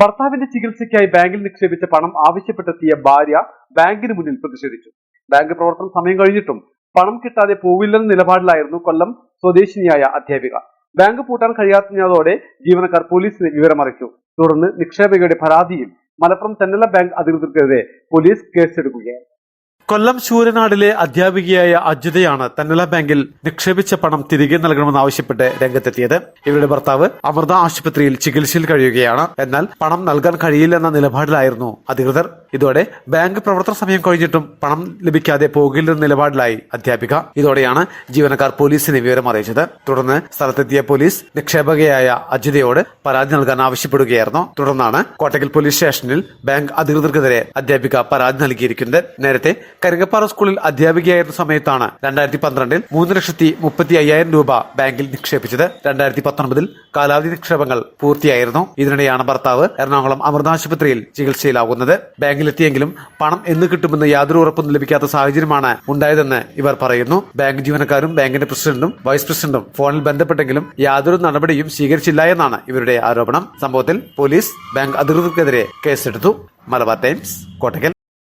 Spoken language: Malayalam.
ഭർത്താവിന്റെ ചികിത്സയ്ക്കായി ബാങ്കിൽ നിക്ഷേപിച്ച പണം ആവശ്യപ്പെട്ടെത്തിയ ഭാര്യ ബാങ്കിന് മുന്നിൽ പ്രതിഷേധിച്ചു. ബാങ്ക് പ്രവർത്തനം സമയം കഴിഞ്ഞിട്ടും പണം കിട്ടാതെ പോവില്ലെന്ന നിലപാടിലായിരുന്നു കൊല്ലം സ്വദേശിനിയായ അധ്യാപിക. ബാങ്ക് പൂട്ടാൻ കഴിയാത്തതോടെ ജീവനക്കാർ പോലീസിനെ വിവരമറിച്ചു തുടർന്ന് നിക്ഷേപകയുടെ പരാതിയിൽ മലപ്പുറം തെന്നല ബാങ്ക് അധികൃതർക്കെതിരെ പോലീസ് കേസെടുക്കുകയായിരുന്നു. കൊല്ലം ശൂരനാടിലെ അധ്യാപികയായ അജിതയാണ് തന്നല ബാങ്കിൽ നിക്ഷേപിച്ച പണം തിരികെ നൽകണമെന്ന് ആവശ്യപ്പെട്ട് രംഗത്തെത്തിയത്. ഇവരുടെ ഭർത്താവ് അമൃത ആശുപത്രിയിൽ ചികിത്സയിൽ കഴിയുകയാണ്. എന്നാൽ പണം നൽകാൻ കഴിയില്ലെന്ന നിലപാടിലായിരുന്നു അധികൃതർ. ഇതോടെ ബാങ്ക് പ്രവർത്തന സമയം കഴിഞ്ഞിട്ടും പണം ലഭിക്കാതെ പോകില്ലെന്ന നിലപാടിലായി അധ്യാപിക. ഇതോടെയാണ് ജീവനക്കാർ പോലീസിനെ വിവരം അറിയിച്ചത്. തുടർന്ന് സ്ഥലത്തെത്തിയ പോലീസ് നിക്ഷേപകയായ അജിതയോട് പരാതി നൽകാൻ ആവശ്യപ്പെടുകയായിരുന്നു. തുടർന്നാണ് കോട്ടക്കൽ പോലീസ് സ്റ്റേഷനിൽ ബാങ്ക് അധികൃതർക്കെതിരെ അധ്യാപിക പരാതി നൽകിയിരിക്കുന്നത്. നേരത്തെ കരിങ്ങപ്പാറ സ്കൂളിൽ അധ്യാപികയായിരുന്ന സമയത്താണ് രണ്ടായിരത്തി പന്ത്രണ്ടിൽ മൂന്ന് ലക്ഷത്തി മുപ്പത്തി അയ്യായിരം രൂപ ബാങ്കിൽ നിക്ഷേപിച്ചത്. രണ്ടായിരത്തി പത്തൊൻപതിൽ കാലാവധി നിക്ഷേപങ്ങൾ പൂർത്തിയായിരുന്നു. ഇതിനിടെയാണ് ഭർത്താവ് എറണാകുളം അമൃതാശുപത്രിയിൽ ചികിത്സയിലാകുന്നത്. ചികിത്സയിലാകുന്നത് ബാങ്കിലെത്തിയെങ്കിലും പണം എന്ന് കിട്ടുമെന്ന് യാതൊരു ഉറപ്പൊന്നും ലഭിക്കാത്ത സാഹചര്യമാണ് ഉണ്ടായതെന്ന് ഇവർ പറയുന്നു. ബാങ്ക് ജീവനക്കാരും ബാങ്കിന്റെ പ്രസിഡന്റും വൈസ് പ്രസിഡന്റും ഫോണിൽ ബന്ധപ്പെട്ടെങ്കിലും യാതൊരു നടപടിയും സ്വീകരിച്ചില്ല എന്നാണ് ഇവരുടെ ആരോപണം. സംഭവത്തിൽ പോലീസ് ബാങ്ക് അധികൃതർക്കെതിരെ കേസെടുത്തു. മലബാർ ടൈംസ് കോട്ടക്കൽ.